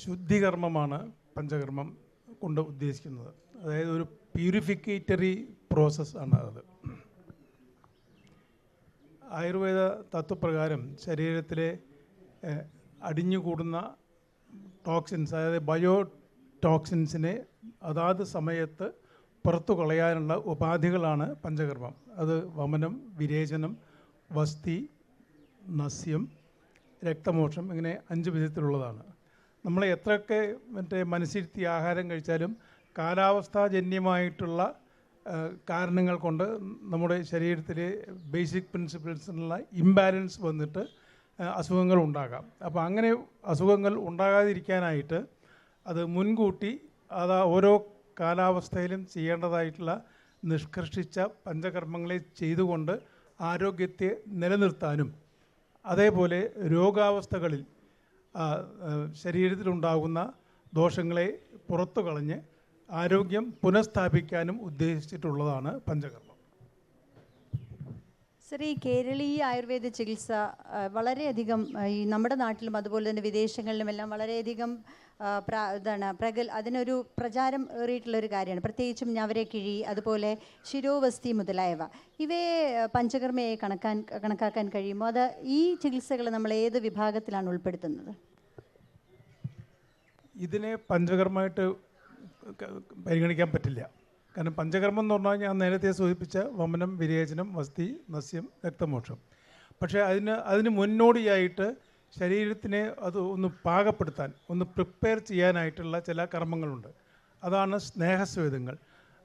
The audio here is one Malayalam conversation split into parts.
ശുദ്ധികർമ്മമാണ് പഞ്ചകർമ്മം കൊണ്ട് ഉദ്ദേശിക്കുന്നത്. അതായത് ഒരു പ്യൂരിഫിക്കേറ്ററി പ്രോസസ്സ് ആണ് അത്. ആയുർവേദ തത്വപ്രകാരം ശരീരത്തിലെ അടിഞ്ഞുകൂടുന്ന ടോക്സിൻസ് അതായത് ബയോ ടോക്സിൻസിനെ അതാത് സമയത്ത് പുറത്തു കളയാനുള്ള ഉപാധികളാണ് പഞ്ചകർമ്മം. അത് വമനം വിരേചനം വസ്തി നസ്യം രക്തമോക്ഷം ഇങ്ങനെ അഞ്ച് വിധത്തിലുള്ളതാണ്. നമ്മൾ എത്രയൊക്കെ മറ്റേ മനസ്സിരുത്തി ആഹാരം കഴിച്ചാലും കാലാവസ്ഥാജന്യമായിട്ടുള്ള കാരണങ്ങൾ കൊണ്ട് നമ്മുടെ ശരീരത്തിലെ ബേസിക് പ്രിൻസിപ്പിൾസിനുള്ള ഇംബാലൻസ് വന്നിട്ട് അസുഖങ്ങൾ ഉണ്ടാകാം. അപ്പോൾ അങ്ങനെ അസുഖങ്ങൾ ഉണ്ടാകാതിരിക്കാനായിട്ട് അത് മുൻകൂട്ടി അത് ഓരോ കാലാവസ്ഥയിലും ചെയ്യേണ്ടതായിട്ടുള്ള നിഷ്കർഷിച്ച പഞ്ചകർമ്മങ്ങളെ ചെയ്തുകൊണ്ട് ആരോഗ്യത്തെ നിലനിർത്താനും അതേപോലെ രോഗാവസ്ഥകളിൽ ശരീരത്തിലുണ്ടാകുന്ന ദോഷങ്ങളെ പുറത്തു കളഞ്ഞ് ആരോഗ്യം പുനഃസ്ഥാപിക്കാനും ഉദ്ദേശിച്ചിട്ടുള്ളതാണ് പഞ്ചകർമ്മം. ഈ കേരളീയ ആയുർവേദ ചികിത്സ വളരെയധികം ഈ നമ്മുടെ നാട്ടിലും അതുപോലെ തന്നെ വിദേശങ്ങളിലും എല്ലാം വളരെയധികം ഇതാണ് പ്രഗൽ അതിനൊരു പ്രചാരം ഏറിയിട്ടുള്ളൊരു കാര്യമാണ്. പ്രത്യേകിച്ചും ഞവരക്കിഴി അതുപോലെ ശിരോവസ്തി മുതലായവ. ഇവയെ പഞ്ചകർമ്മയായി പഞ്ചകർമ്മയെ കണക്കാൻ കണക്കാക്കാൻ കഴിയുമോ? അത് ഈ ചികിത്സകൾ നമ്മൾ ഏത് വിഭാഗത്തിലാണ് ഉൾപ്പെടുത്തുന്നത്? ഇതിനെ പഞ്ചകർമ്മമായിട്ട് പരിഗണിക്കാൻ പറ്റില്ല. കാരണം പഞ്ചകർമ്മം എന്ന് പറഞ്ഞാൽ ഞാൻ നേരത്തെ സൂചിപ്പിച്ച വമനം വിരേചനം വസ്തി നസ്യം രക്തമോക്ഷം. പക്ഷേ അതിന് അതിന് മുന്നോടിയായിട്ട് ശരീരത്തിനെ അത് ഒന്ന് പാകപ്പെടുത്താൻ ഒന്ന് പ്രിപ്പയർ ചെയ്യാനായിട്ടുള്ള ചില കർമ്മങ്ങളുണ്ട്. അതാണ് സ്നേഹസ്വേദങ്ങൾ.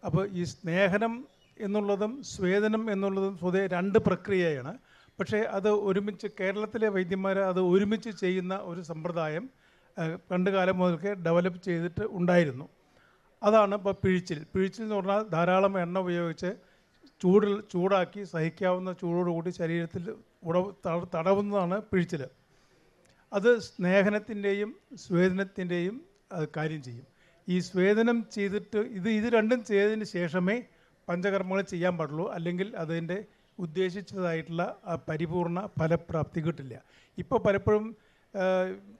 അപ്പോൾ ഈ സ്നേഹനം എന്നുള്ളതും സ്വേദനം എന്നുള്ളതും സ്വതേ രണ്ട് പ്രക്രിയയാണ്. പക്ഷേ അത് ഒരുമിച്ച് കേരളത്തിലെ വൈദ്യന്മാർ അത് ഒരുമിച്ച് ചെയ്യുന്ന ഒരു സമ്പ്രദായം പണ്ട് കാലം മുതൽക്കേ ഡെവലപ്പ് ചെയ്തിട്ട് ഉണ്ടായിരുന്നു. അതാണ് ഇപ്പോൾ പിഴിച്ചിൽ. പിഴിച്ചിൽ എന്ന് പറഞ്ഞാൽ ധാരാളം എണ്ണ ഉപയോഗിച്ച് ചൂടിൽ ചൂടാക്കി സഹിക്കാവുന്ന ചൂടോടുകൂടി ശരീരത്തിൽ ഉട തടവുന്നതാണ് പിഴിച്ചിൽ. അത് സ്നേഹനത്തിന്റെയും സ്വേദനത്തിന്റെയും അത് കാര്യം ചെയ്യും. ഈ സ്വേദനം ചെയ്തിട്ട് ഇത് ഇത് രണ്ടും ചെയ്തതിന് ശേഷമേ പഞ്ചകർമ്മങ്ങൾ ചെയ്യാൻ പാടുള്ളൂ. അല്ലെങ്കിൽ അതിന്റെ ഉദ്ദേശിച്ചതായിട്ടുള്ള പരിപൂർണ ഫലപ്രാപ്തി കിട്ടില്ല. ഇപ്പോൾ പലപ്പോഴും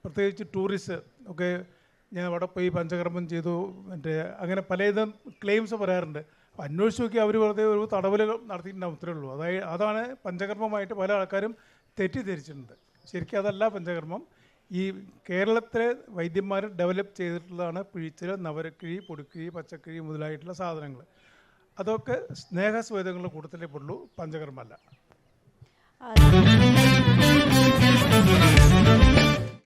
പ്രത്യേകിച്ച് ടൂറിസ്റ്റ് ഒക്കെ ഞാൻ അവിടെ പോയി പഞ്ചകർമ്മം ചെയ്തു മറ്റേ അങ്ങനെ പലവിധം ക്ലെയിംസ് പറയാറുണ്ട് അന്വേഷിച്ച് നോക്കി അവർ വെറുതെ ഒരു തടവൽ നടത്തിയിട്ടുണ്ടാവും അത്രേ ഉള്ളൂ. അതായത് അതാണ് പഞ്ചകർമ്മമായിട്ട് പല ആൾക്കാരും തെറ്റിദ്ധരിച്ചിട്ടുണ്ട്. ശരിക്കും അതല്ല പഞ്ചകർമ്മം. ഈ കേരളത്തിലെ വൈദ്യന്മാർ ഡെവലപ്പ് ചെയ്തിട്ടുള്ളതാണ് പിഴിച്ചിൽ നവരക്കിഴി പൊടിക്കിഴി പച്ചക്കിഴി മുതലായിട്ടുള്ള സാധനങ്ങൾ അതൊക്കെ സ്നേഹസ്വേദങ്ങളുടെ കൂട്ടത്തിലേ പെടുള്ളൂ പഞ്ചകർമ്മമല്ല. ആ,